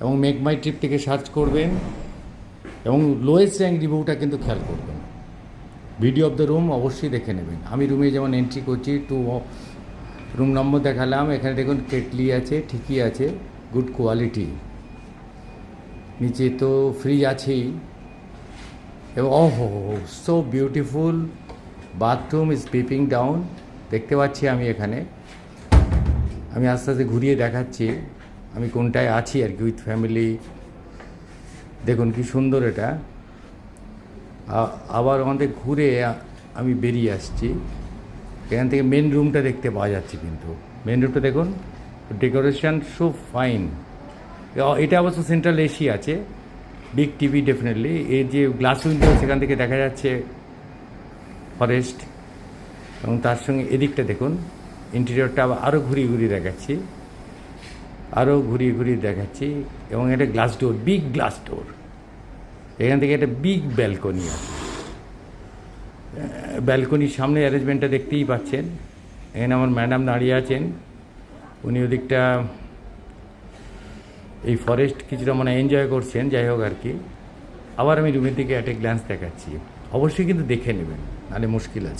এবং মেক মাই ট্রিপ থেকে সার্চ করবেন এবং লোয়েস্ট র্যাঙ্ক রিভিউটা কিন্তু খেয়াল করবেন। ভিডিও অফ দ্য রুম অবশ্যই দেখে নেবেন। আমি রুমে যেমন এন্ট্রি করছি টু রুম নম্বর দেখালাম। এখানে দেখুন কেটলি আছে, ঠিকই আছে গুড কোয়ালিটি নিচে তো ফ্রিজ আছেই। এবং ও হো so beautiful bathroom is peeping down দেখতে পাচ্ছি আমি এখানে। আমি আস্তে আস্তে ঘুরিয়ে দেখাচ্ছি। আমি কোনটায় আছি আর কি উইথ ফ্যামিলি দেখুন কি সুন্দর এটা। আবার আমাদের ঘুরে আমি বেরিয়ে আসছি। এখান থেকে মেন রুমটা দেখতে পাওয়া যাচ্ছে কিন্তু। মেন রুমটা দেখুন ডেকোরেশন সো ফাইন এটা অবশ্য সেন্ট্রাল এসি আছে। বিগ টিভি ডেফিনেটলি এর যে গ্লাস উইন্ডো সেখান থেকে দেখা যাচ্ছে ফরেস্ট এবং তার সঙ্গে এদিকটা দেখুন ইন্টেরিয়রটা আবার আরও ঘুরিয়ে ঘুরিয়ে দেখাচ্ছি। আরও ঘুরিয়ে ঘুরিয়ে দেখাচ্ছি, এবং এটা glass door big glass door এখান থেকে একটা বিগ ব্যালকনি আছে। ব্যালকনির সামনে অ্যারেঞ্জমেন্টটা দেখতেই পাচ্ছেন। এখানে আমার ম্যাডাম দাঁড়িয়ে আছেন। উনি ওদিকটা এই ফরেস্ট কিছুটা মানে এনজয় করছেন, যাই হোক আর কি। আবার আমি রুমের দিকে অ্যাট এ গ্ল্যান্স দেখাচ্ছি। অবশ্যই কিন্তু দেখে নেবেন, নাহলে মুশকিল আছে।